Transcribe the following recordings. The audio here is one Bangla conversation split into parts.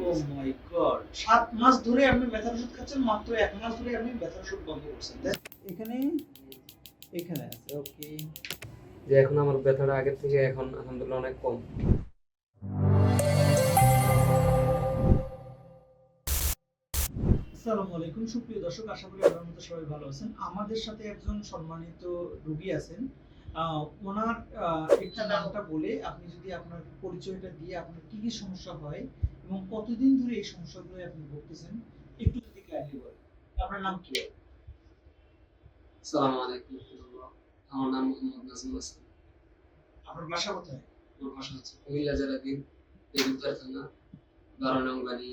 ও মাই গড সাত মাস ধরে আপনি ব্যথার ওষুধ খাচ্ছেন মাত্র এক মাস ধরে আপনি ব্যথার ওষুধ বন্ধ করছেন। এখানে? এখানে আছে ওকে। যে এখন আমার ব্যথাটা আগের থেকে এখন আলহামদুলিল্লাহ অনেক কম। আসসালামু আলাইকুম সুপ্রিয় দর্শক আশা করি আপনার মতো সবাই ভালো আছেন। আমাদের সাথে একজন সম্মানিত রোগী আছেন। আহ, ওনার আহ, একটু নামটা বলে আপনি যদি আপনার পরিচয়টা দিয়ে আপনার কি কি সমস্যা হয় এবং কতদিন ধরে এই সমস্যাগুলো আপনি ভুগতেছেন? একটু যদি ক্লিয়ারলি বলেন। আপনার নাম কি? আসসালামু আলাইকুম। আমার নাম মোহাম্মদ নাজিম হাসান। আপনার বাসা কোথায়? আমার ভাষা হচ্ছে কুমিল্লা জেলাধীন দেবুদ্দার থানা বারো নং বাড়ি।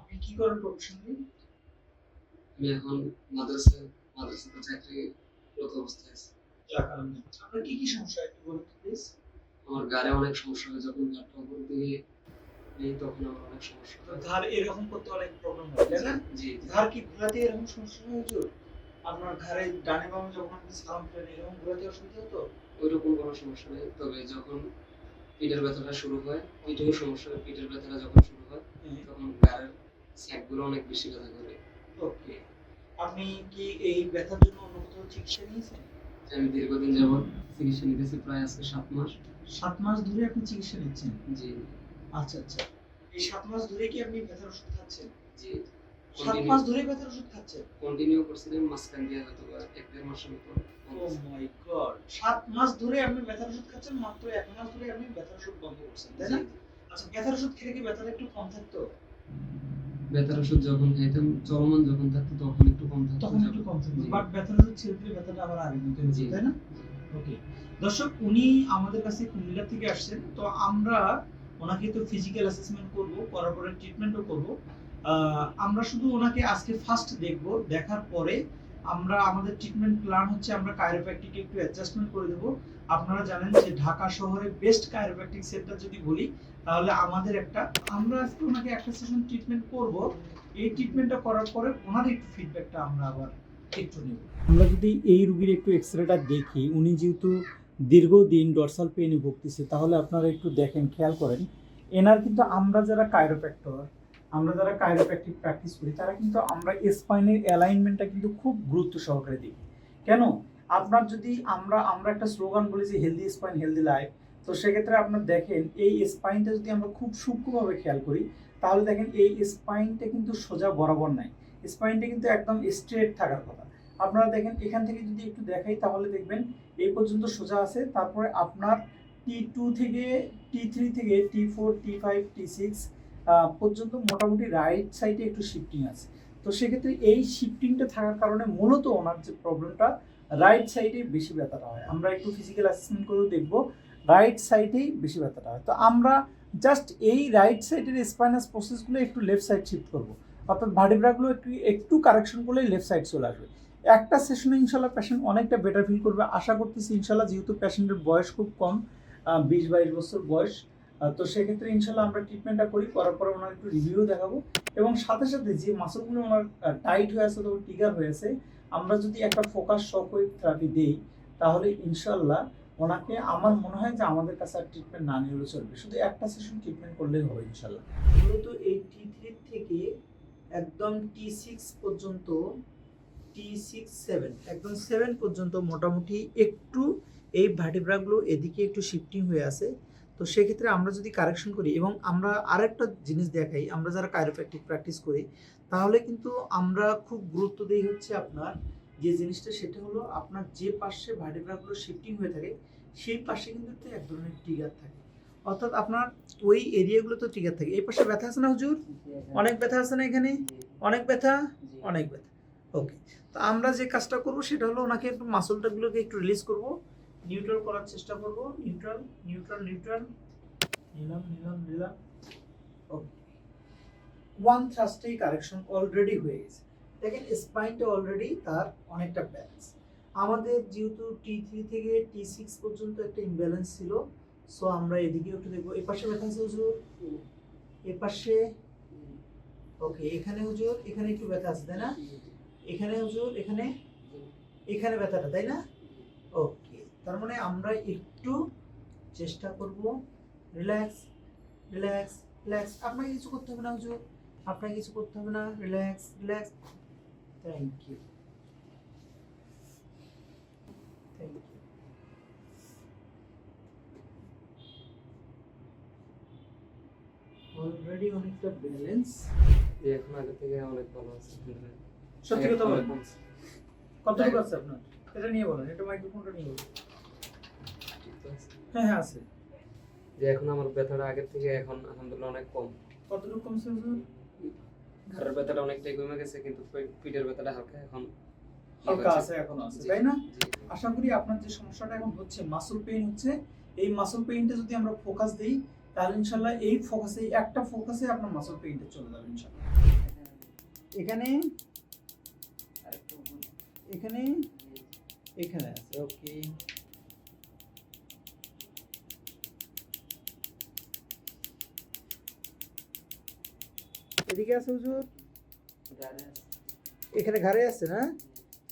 আপনি কি করেন প্রফেশনালি আমি এখন মাদ্রাসা মাদ্রাসাতে চাকরিরত অবস্থায় আছি। আপনার কি কি সমস্যা একটু বলুন প্লিজ আমার গাড়ে অনেক সমস্যা হয় যখন গাড়টা উপর দিকে নেই তখন আমার অনেক সমস্যা হয়। এরকম করতে অনেক প্রবলেম হয় তাই না? জি জি। কি ঘোরাতে এরকম সমস্যা হয় হুজুর? আপনার ঘাড়ে ডানে বামে যখন আপনি সালাম ফেলেন এরকম ঘোরাতে অসুবিধা হতো? ওইরকম কোনো সমস্যা নেই। তবে যখন পিঠের ব্যথাটা শুরু হয় পিঠেও সমস্যা হয় পিঠের ব্যথাটা যখন শুরু হয় তখন গাড়ের স্যাকগুলো অনেক বেশি ব্যথা করে। ওকে। আপনি কি এই ব্যথার জন্য অন্য কোথাও চিকিৎসা নিয়েছেন? আমি দীর্ঘদিন যাবত চিকিৎসা নিতেছি প্রায় আজকে সাত মাস। সাত মাস ধরে আপনি চিকিৎসা নিচ্ছেন? জি। আচ্ছা আচ্ছা। এই সাত মাস ধরে কি আপনি ব্যথার ওষুধ খাচ্ছেন? জি। সাত মাস ধরে ব্যথার ওষুধ খাচ্ছেন? কন্টিনিউ করছিলাম মাঝখান দিয়ে হয়তো এক দেড় মাসের মতো ও মাই গড সাত মাস ধরে আপনি ব্যথার ওষুধ খাচ্ছেন মাত্র এক মাস ধরে আপনি ব্যথার ওষুধ বন্ধ করছেন তাই না? আচ্ছা ব্যথার ওষুধ খেলে কি ব্যথাটা একটু কম থাকতো? ব্যথার ওষুধ যখন খাইতাম চলমান যখন থাকতো তখন একটু কম থাকতো তখন একটু কম থাকতো। বাট ব্যথার ওষুধ ছেড়ে দিলে ব্যথাটা আবার আগের মতো জি। তাই না? ওকে দর্শক উনি আমাদের কাছে কুমিল্লা থেকে আসছেন তো আমরা ওনাকে তো ফিজিক্যাল অ্যাসেসমেন্ট করব, করার পরে ট্রিটমেন্টও করব। আমরা শুধু ওনাকে আজকে ফার্স্ট দেখব, দেখার পরে আমরা আমাদের ট্রিটমেন্ট প্ল্যান হচ্ছে আমরা কাইরোপ্র্যাকটিকে একটু অ্যাডজাস্টমেন্ট করে দেব। আপনারা জানেন যে ঢাকা শহরে বেস্ট কাইরোপ্র্যাকটিক সেন্টার যদি বলি, তাহলে আমাদের একটা, আমরা আজকে ওনাকে একটা সেশন ট্রিটমেন্ট করব। এই ট্রিটমেন্টটা করার পরে ওনার একটু ফিডব্যাকটা আমরা আবার একটু নেব। আমরা যদি এই রুগীর একটু এক্স এক্সরেটা দেখি, উনি যেহেতু দীর্ঘদিন ডরসাল পেনে ভুগতেছে, তাহলে আপনারা একটু দেখেন, খেয়াল করেন। এনার কিন্তু আমরা যারা কায়রোপ্যাক্টর আমরা যারা কাইরোপ্র্যাকটিক প্র্যাকটিস করি, তারা কিন্তু আমরা স্পাইনের অ্যালাইনমেন্টটা কিন্তু খুব গুরুত্ব সহকারে দিই কেন? আপনার যদি আমরা আমরা একটা স্লোগান বলি যে হেলদি স্পাইন হেলদি লাইফ তো সেক্ষেত্রে আপনার দেখেন, এই স্পাইনটা যদি আমরা খুব সূক্ষ্মভাবে খেয়াল করি, তাহলে দেখেন এই স্পাইনটা কিন্তু সোজা বরাবর নাই। স্পাইনটা কিন্তু একদম স্ট্রেট থাকার কথা। আপনারা দেখেন, এখান থেকে যদি একটু দেখাই, তাহলে দেখবেন এই পর্যন্ত সোজা আছে। তারপরে আপনার টি টু থেকে টি থ্রি থেকে T four T five T six পর্যন্ত মোটামুটি রাইট সাইডে একটু শিফটিং আছে। তো সেক্ষেত্রে এই শিফটিংটা থাকার কারণে মূলত ওনার যে প্রবলেমটা রাইট সাইডে বেশি ব্যথাটা হয়। আমরা একটু ফিজিক্যাল অ্যাসেসমেন্ট করেও দেখব রাইট সাইডেই বেশি ব্যথাটা হয়। তো আমরা জাস্ট এই রাইট সাইডের স্পাইনাস প্রসেসগুলো একটু লেফট সাইড শিফট করব। অর্থাৎ ভার্টিব্রাগুলো একটু একটু কারেকশন করলেই লেফট সাইড চলে আসবে। একটা সেশনে ইনশাল্লাহ পেশেন্ট অনেকটা বেটার ফিল করবে। আশা করতেছি ইনশাল্লাহ যেহেতু প্যাশেন্টের বয়স খুব কম বিশ বাইশ বছর বয়স তো সেক্ষেত্রে ইনশাল্লাহ আমরা ট্রিটমেন্টটা করি, করার পরে ওনার একটু রিভিউ দেখাবো। এবং সাথে সাথে যে মাসলগুলো ওনার টাইট হয়ে আছে অথবা টিগার হয়ে আছে, আমরা যদি একটা ফোকাস শকওয়েভ থেরাপি দেই, তাহলে ইনশাল্লাহ ওনাকে আমার মনে হয় যে আমাদের কাছে আর ট্রিটমেন্ট না নিলেও চলবে। শুধু একটা সেশন ট্রিটমেন্ট করলেই হবে ইনশাল্লাহ। মূলত এই টি থেকে একদম টি সিক্স পর্যন্ত টি সিক্স সেভেন একদম সেভেন পর্যন্ত মোটামুটি একটু এই ভার্টিব্রাগুলো এদিকে একটু শিফটিং হয়ে আছে। তো সেক্ষেত্রে আমরা যদি কারেকশন করি এবং আমরা আরেকটা জিনিস দেখাই আমরা যারা কাইরোপ্র্যাকটিক প্র্যাকটিস করি তাহলে কিন্তু আমরা খুব গুরুত্ব দিই হচ্ছে আপনার যে জিনিসটা সেটা হলো আপনার যে পাশে ভার্টিব্রাগুলো শিফটিং হয়ে থাকে সেই পাশে কিন্তু একটা এক ধরনের ট্রিগার থাকে। অর্থাৎ আপনার ওই এরিয়াগুলো তো ট্রিগার থাকে। এই পাশে ব্যথা আছে না হুজুর? অনেক ব্যথা আছে না এখানে? অনেক ব্যথা? অনেক ব্যথা। ওকে তো আমরা যে কাজটা করব সেটা হলো ওনাকে একটু মাসলটাগুলোকে একটু রিলিজ করব। নিউট্রাল করার চেষ্টা করব। নিউট্রাল নিউট্রাল নিউট্রাল নিলাম নিলাম নিলাম। ওকে ওয়ান থ্রাস্টেই কারেকশন অলরেডি হয়ে গেছে। দেখেন স্পাইনটা অলরেডি তার অনেকটা ব্যালেন্স আমাদের যেহেতু টি থ্রি থেকে টি সিক্স পর্যন্ত একটা ইমব্যালেন্স ছিল সো আমরা এদিকেও একটু দেখব। এ পাশে ব্যথা আছে হুজুর? এ পাশে ওকে এখানে হুজুর, এখানে একটু ব্যথা আছে, তাই না? এখানে হুজুর, এখানে? এখানে ব্যথাটা, তাই না? ওকে, তার মানে আমরা একটু চেষ্টা করব। Relax relax relax. আপনাকে কিছু করতে হবে না হুজুর? আপনাকে কিছু করতে হবে না? Relax relax. Thank you thank you already অনেকটা ব্যালেন্স এখন আগে থেকে অনেক ভালো আছে সত্যি কথা বলেন। কতটুকু আছে আপনার? এটা নিয়ে বলেন এটা মাইক্রোফোনটা নিয়ে বলেন। হ্যাঁ হ্যাঁ আছে। যে এখন আমার ব্যথাটা আগের থেকে এখন আলহামদুলিল্লাহ অনেক কম। কতটুকু কমছে হুজুর? ঘাড়ের ব্যথাটা অনেকটাই কমে গেছে কিন্তু পিঠের ব্যথাটা হালকা এখন হালকা আছে এখনও আছে তাই না? আশা করি আপনার যে সমস্যাটা এখন হচ্ছে মাসল পেইন হচ্ছে এই মাসল পেইনটা যদি আমরা ফোকাস দেই তাহলে ইনশাল্লাহ এই ফোকাসে একটা ফোকাসে আপনার মাসল পেইনটা চলে যাবে ইনশাল্লাহ। এখানে। এখানে? এখানে আছে ওকে এদিকে আছে হুজুর? এখানে ঘাড়ে আছে না?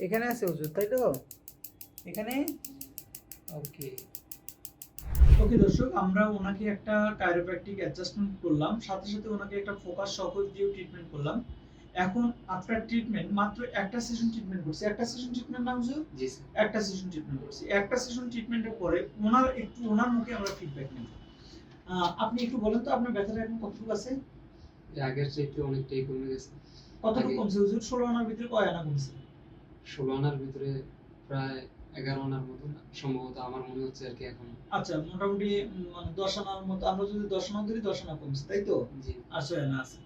এখানে আছে হুজুর, তাই তো? এখানে? ওকে। ওকে দর্শক, আমরা ওনাকে একটা কাইরোপ্র্যাকটিক অ্যাডজাস্টমেন্ট করলাম, সাথে সাথে ওনাকে একটা ফোকাস সকল দিয়েও ট্রিটমেন্ট করলাম। এখন আফটার ট্রিটমেন্ট মাত্র একটা সেশন ট্রিটমেন্ট করছি। একটা সেশন ট্রিটমেন্ট না হুজুর জি স্যার একটা সেশন ট্রিটমেন্ট করছি। একটা সেশন ট্রিটমেন্টের পরে ওনার একটু ওনার মুখে আমরা ফিডব্যাক নেব। আপনি একটু বলেন তো আপনার ব্যথাটা এখন কতটুকু আছে? আগের চাইতে অনেকটাই কমে গেছে। কতটুকু কমছে হুজুর? ষোলো আনার ভিতরে কয় আনা কমছে? ষোলো আনার ভিতরে প্রায় এগারো আনার মতো সম্ভবত আমার মনে হচ্ছে আর কি এখন। আচ্ছা মোটামুটি মানে দশ আনার মতো আমরা যদি দশ আনা ধরি দশ আনা কমছে তাই তো? জি। আচ্ছা না আছে।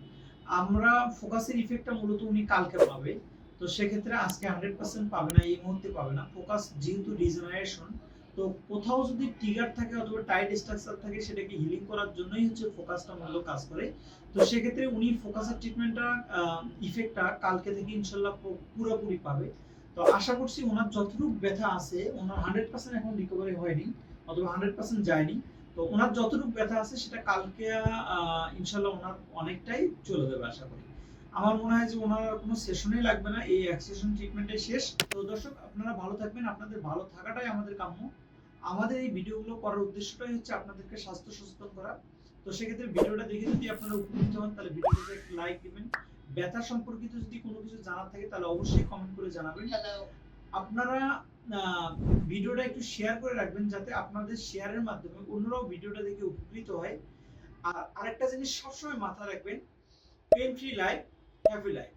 আমরা ফোকাসের ইফেক্টটা মূলত উনি কালকে পাবে। তো সেক্ষেত্রে আজকে হান্ড্রেড পার্সেন্ট পাবে না, এই মুহূর্তে পাবে না। ফোকাস যেহেতু রিজেনারেশন তো কোথাও যদি ট্রিগার থাকে অথবা টাইট স্ট্রাকচার থাকে, সেটাকে হিলিং করার জন্যই হচ্ছে ফোকাসটা মূলত কাজ করে। তো সেক্ষেত্রে উনি ফোকাসের ট্রিটমেন্টটা ইফেক্টটা কালকে থেকে ইনশাল্লাহ পুরোপুরি পাবে। তো আশা করছি ওনার যতটুকু ব্যথা আছে, ওনার হান্ড্রেড পার্সেন্ট এখন রিকভারি হয়নি, অথবা হান্ড্রেড পার্সেন্ট যায়নি। তো ওনার যতটুকু ব্যথা আছে সেটা কালকে ইনশাল্লাহ ওনার অনেকটাই চলে যাবে আশা করি। আমার মনে হয় যে ওনার কোনো সেশনই লাগবে না, এই এক সেশন ট্রিটমেন্টে শেষ। তো দর্শক, আপনারা ভালো থাকবেন, আপনাদের ভালো থাকাটাই আমাদের কাম্য। আমাদের এই ভিডিওগুলো করার উদ্দেশ্যটাই হচ্ছে আপনাদেরকে স্বাস্থ্য সচেতন করা। তো সেক্ষেত্রে ভিডিওটা দেখে যদি আপনারা উপকৃত হন, তাহলে ভিডিওটাতে একটা লাইক দিবেন। ব্যথা সম্পর্কিত যদি কোনো কিছু জানার থাকে, তাহলে অবশ্যই কমেন্ট করে জানাবেন। আপনারা ভিডিওটা একটু শেয়ার করে রাখবেন যাতে আপনাদের শেয়ারের মাধ্যমে অন্যরাও ভিডিওটা দেখে উপকৃত হয়। আর আরেকটা জিনিস সবসময় মাথায় রাখবেন pain free life happy life